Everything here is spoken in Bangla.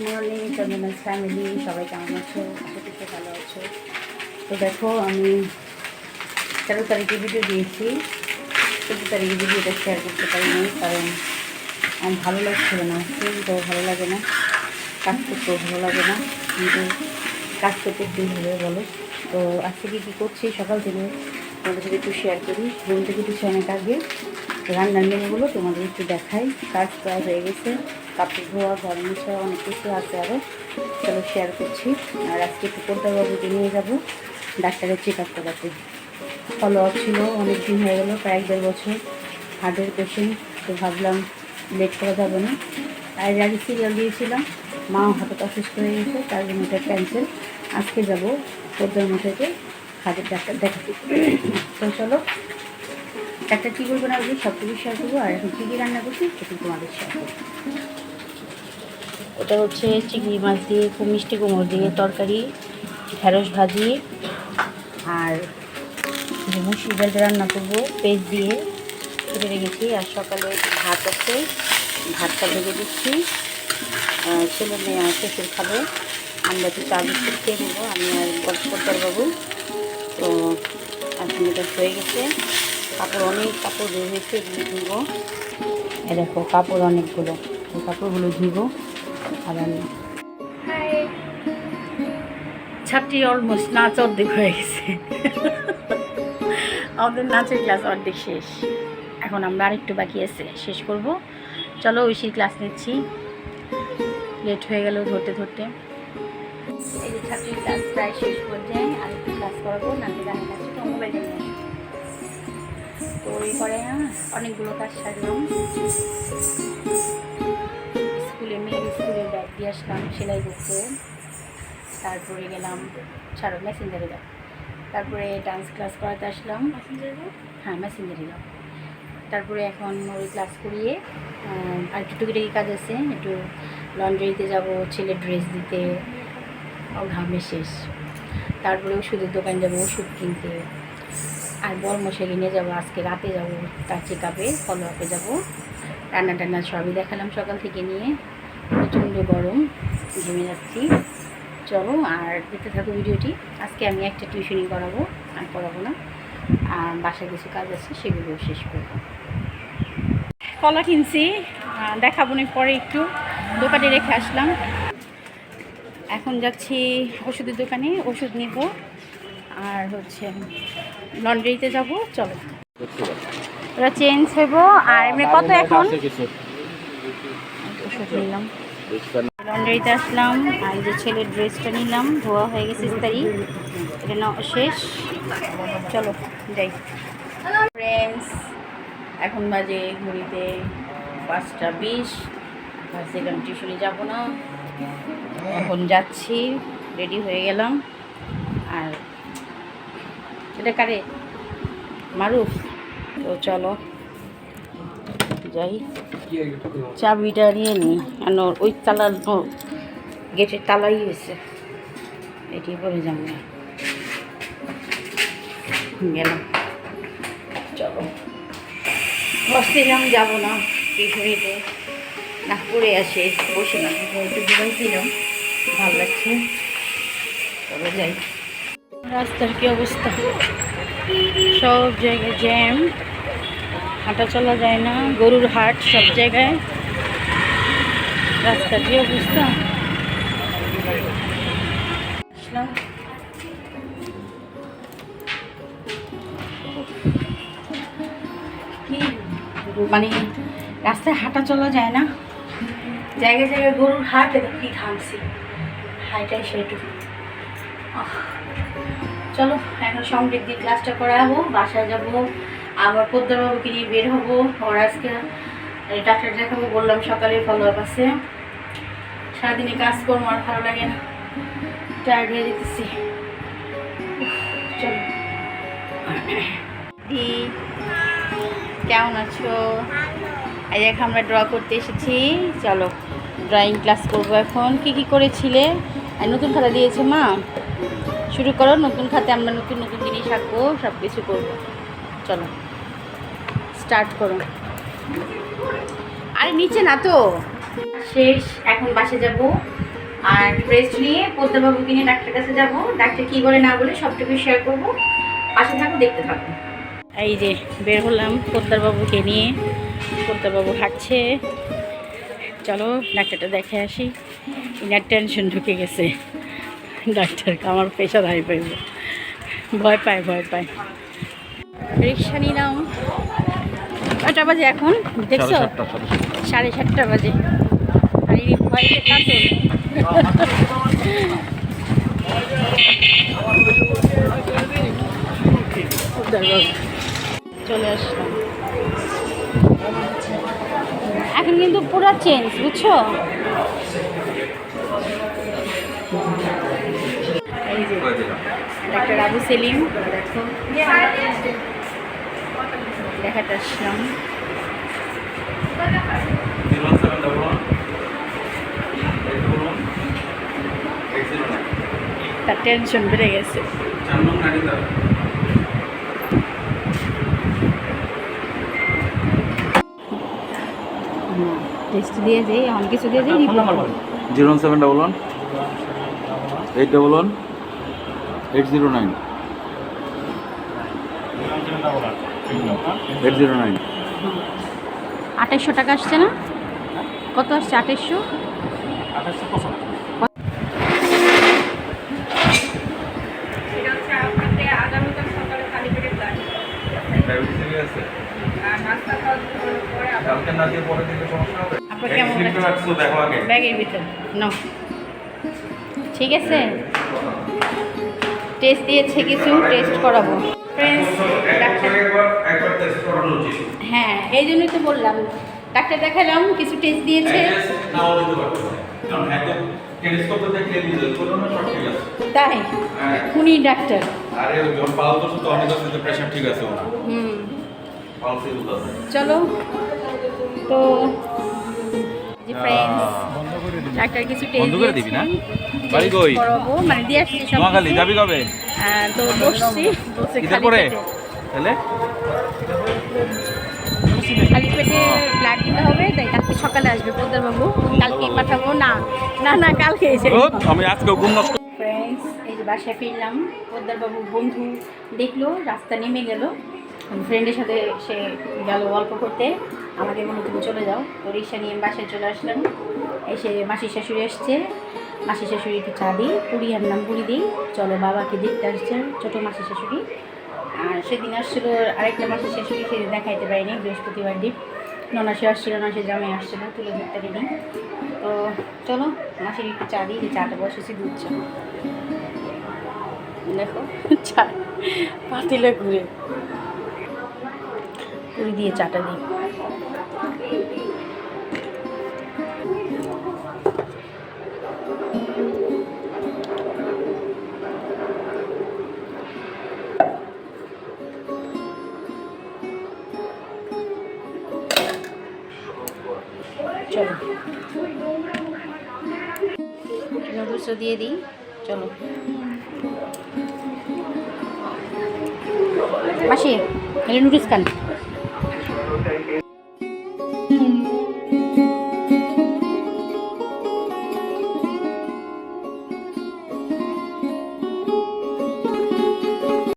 মর্নিং চন্দনাস ফ্যামিলি সবাই কেমন আছো? আশা ভালো আছো। তো দেখো, আমি তেরো তারিখে ভিডিও দিয়েছি। চোদ্দ তারিখে ভিডিওটা শেয়ার করতে পারিনি, কারণ আমার ভালো লাগছিল না। তো ভালো লাগে না। কাজ করতেও ভালো লাগে না। কিন্তু কাজ করতে কী হবে বলো তো আজকে কি কী করছি? সকাল থেকে তোমাদের সাথে একটু শেয়ার করি। ঘুম থেকে একটু অনেক আগে। রান্নার মেনুগুলো তোমাদের একটু দেখাই। কাজ প্রায় হয়ে গেছে। কাপড় ধোয়া, ঘর মোছা, অনেক কিছু আছে আরও চলো শেয়ার করছি। আর আজকে একটু কলকাতাবাবুকে নিয়ে যাব? ডাক্তারের চেক আপ করাতে। ফলো আপ ছিল, অনেক দিন হয়ে গেলো, প্রায় এক দেড় বছর। হার্টের পেশেন্ট তো ভাবলাম লেট করা যাবে না। আর আগে সিরিয়াল দিয়েছিলাম। মাও হঠাৎ অসুস্থ হয়ে গেছে, তার জন্য এটা ক্যান্সেল আজকে যাব পদ্মার মুঠেতে হাতের ডাক্তার দেখাতে। তো চলো ডাক্তার কী করব না সব কিছু শেয়ার করব, আর এখন কী কী রান্না করছি সেটা তোমাদের শেয়ার করব। ওটা হচ্ছে চিংড়ি মাছ দিয়ে, খুব মিষ্টি কুমড় দিয়ে, তরকারি, ঢেঁড়স ভাজি, আর মুসুর ডালটা রান্না করব, পেঁয়াজ দিয়ে কেটে রেখেছি, আর সকালে ভাত আছে, ভাতটা ভেজে দিচ্ছি। ছেলে মেয়ে শ্বশুর খাবে। আমরা তো চা বিস্কুট খেয়ে নেব, আমি আর গল্পদার বাবু। তো এটা হয়ে গেছে। কাপড়, অনেক কাপড় বের হয়েছে, এগুলো ধুবো। এ দেখো, কাপড় অনেকগুলো। এই কাপড়গুলো ধুবো, আর আমি ছাত্রী অলমোস্ট নাচ অর্ধেক হয়ে গেছে। আমাদের নাচের ক্লাস অর্ধেক শেষ। এখন আমরা আরেকটু বাকি আছে, শেষ করব। চলো, ঐশীর ক্লাস নিচ্ছি। লেট হয়ে গেল ধরতে ধরতে। এই ছাত্রীর ক্লাস প্রায় শেষ পর্যায়ে, আরেকটু ক্লাস করাবো গানের কাছে তো মোবাইলটা। তো ওই করে না অনেকগুলো কাজ সারলাম। স্কুলে মেয়ের স্কুলে ব্যাগ দিয়ে আসলাম সেলাই করতে। তারপরে গেলাম ছাড়ো মেসেঞ্জারে দাও তারপরে ডান্স ক্লাস করাতে আসলাম। হ্যাঁ মেসেঞ্জারে দাও তারপরে এখন ওই ক্লাস করিয়ে আর একটু টুকিটাকি কাজ আছে একটু লন্ড্রিতে যাব ছেলে ড্রেস দিতে। ও ঘামে শেষ। তারপরে ওষুধের দোকান যাব ওষুধ কিনতে। আর বড় মশাই নিয়ে যাব, আজকে রাতে যাব তার চেক আপে ফলো আপে যাব। রান্না টান্না সবই দেখালাম সকাল থেকে নিয়ে। প্রচণ্ড গরম ঘেমে যাচ্ছি। চলো আর দেখতে থাকো ভিডিওটি। আজকে আমি একটা টিউশনি করাবো, আর করাবো না। আর বাসায় কিছু কাজ আছে, সেগুলো শেষ করব। কলা কিনছি দেখাবো না পরে একটু। দোকানে রেখে আসলাম। এখন যাচ্ছি ওষুধের দোকানে, ওষুধ নিব। আর হচ্ছে লন্ড্রিতে যাব চলো। ওরা চেঞ্জ হইব আর এমনি কত এখন? ওষুধ নিলাম। লন্ড্রিতে আসলাম আর যে ছেলের ড্রেসটা নিলাম ধোয়া হয়ে গেছে ইস্তারি। এটা ন- শেষ। চলো যাই। ফ্রেন্ডস এখন বাজে ঘড়িতে পাঁচটা বিশ। ভাবছিলাম টিউশনে যাব না। এখন যাচ্ছি রেডি হয়ে গেলাম। আর এটা কারে? মারুফ। তো চলো, যাই। চাবিটা নিয়ে নিই কেন ওই তালা গেটের তালাই হয়েছে। এটি পরে যাব গেলাম। চলো। ভাবছিলাম যাব না। টিউশনিতে না পড়ে আসে বসে না। একটু ঘুমাইছিলাম। ভালো লাগছে। চলো যাই। রাস্তার কি অবস্থা? সব জায়গায় জ্যাম হাঁটা চলা যায় না গরুর হাট সব জায়গায়। রাস্তার কি অবস্থা? মানে রাস্তায় হাঁটা চলা যায় না। জায়গায় জায়গায় গরুর হাট এটা কি ঘামছি? হাইটাই সেটুকু। আহ, চলো, এখন সমৃদ্ধ দিয়ে ক্লাসটা করাবো, বাসায় যাব, আবার পদ্মাবাবুকে নিয়ে বের হব। ওর আজকে ডাক্তার দেখাবো, বললাম সকালে ফলো আপ আছে। সারাদিনে কাজ করব আর ভালো লাগে না। টায়ার্ড হয়ে যেতেছি। চলো। দি, কেমন আছো? এই দেখ, আমরা ড্র করতে এসেছি। চলো ড্রয়িং ক্লাস করব এখন। কি কি করেছিলে? আর নতুন খাতা দিয়েছে মা? শুরু করো, নতুন খাতে আমরা নতুন নতুন জিনিস আঁকবো সব কিছু করব। চলো স্টার্ট করো। আরে, নিচে না তো? শেষ, এখন বাসে যাব। আর রেস্ট নিয়ে পদ্মবাবুকে নিয়ে ডাক্তার কাছে যাব। ডাক্তার কী বলে না বলে সবটুকু শেয়ার করব। পাশে থাকো, দেখতে থাকো। এই যে, বের হলাম পদ্মারবাবুকে নিয়ে। পদ্মারবাবু হাঁটছে। চলো, ডাক্তারটা দেখে আসি। ইনার টেনশন ঢুকে গেছে। ডাক্তারকে আমার পেশা হাই পাইব ভয় পায় ভয় পায়। রিক্সা নিলাম। কটা বাজে এখন? দেখছ? সাড়ে সাতটা বাজে। আর এই ভয়তে কাতল চলে আসলাম। এখন কিন্তু পুরো চেঞ্জ বুঝছ? এই যে ডাক্তার আবু সেলিম দেখো। দেখাতে আসলাম। তার টেনশন বেড়ে গেছে। টেস্ট দিয়ে যাই এখন কিছু দিয়ে যাই zero seven double one eight double one eight zero nine eight zero nine আঠাইশশো টাকা আসছে না? কত আসছে আঠাইশশো? আপনার কেমন ব্যাগের ভিতর। নাও। ঠিক আছে। টেস্ট দিয়েছে কিছু টেস্ট করাবো। ডাক্তার হ্যাঁ এই জন্যই তো বললাম। ডাক্তার দেখালাম কিছু টেস্ট দিয়েছে। তাই? উনি ডাক্তার আছে চলো তো যে ফ্রেন্ডস ডাক্তার কিছু টেস্ট করে দিবি না? বাড়ি কই? করাবো। মানে দিয়ে আসছি সব নোয়াখালী যাবি কবে? তো বসছি। বসে খালি পরে তাহলে? খালি পেটে ব্লাড দিতে হবে তাই কালকে সকালে আসবে বাবু কালকে পাঠাবো। না না না কালকে এসে আমি আজকে ঘুম নষ্ট ফ্রেন্ডস এই যে বাসায় ফিরলাম বাবু বন্ধু দেখল রাস্তা নেমে গেল। ফ্রেন্ডের সাথে সে গেল গল্প করতে। আমাকে মনে তুমি চলে যাও। তো রিক্সা নিয়ে বাসায় চলে আসলাম। এসে মাসি শাশুড়ি আসছে। মাসি শাশুড়িকে চা দিই। পুরি আনলাম পুরি দিই। চলো বাবাকে দেখতে আসছে ছোটো মাসি শাশুড়ি। আর সেদিন আসছিল আরেকটা মাসি শাশুড়ি সে দেখাইতে পারিনি। বৃহস্পতিবার দিন। ননাসে আসছিল না সে জামাই আসছিল তুলে ধরতে পারিনি। তো চলো, মাসির একটু চা দিই চাটা বসেছি, দুধ চা। দেখো, চা, পাতিলে ঘুরে। পুরি দিয়ে চাটা দিই। দিয়ে দিই চলো। মাসি এলে নুডলস খান।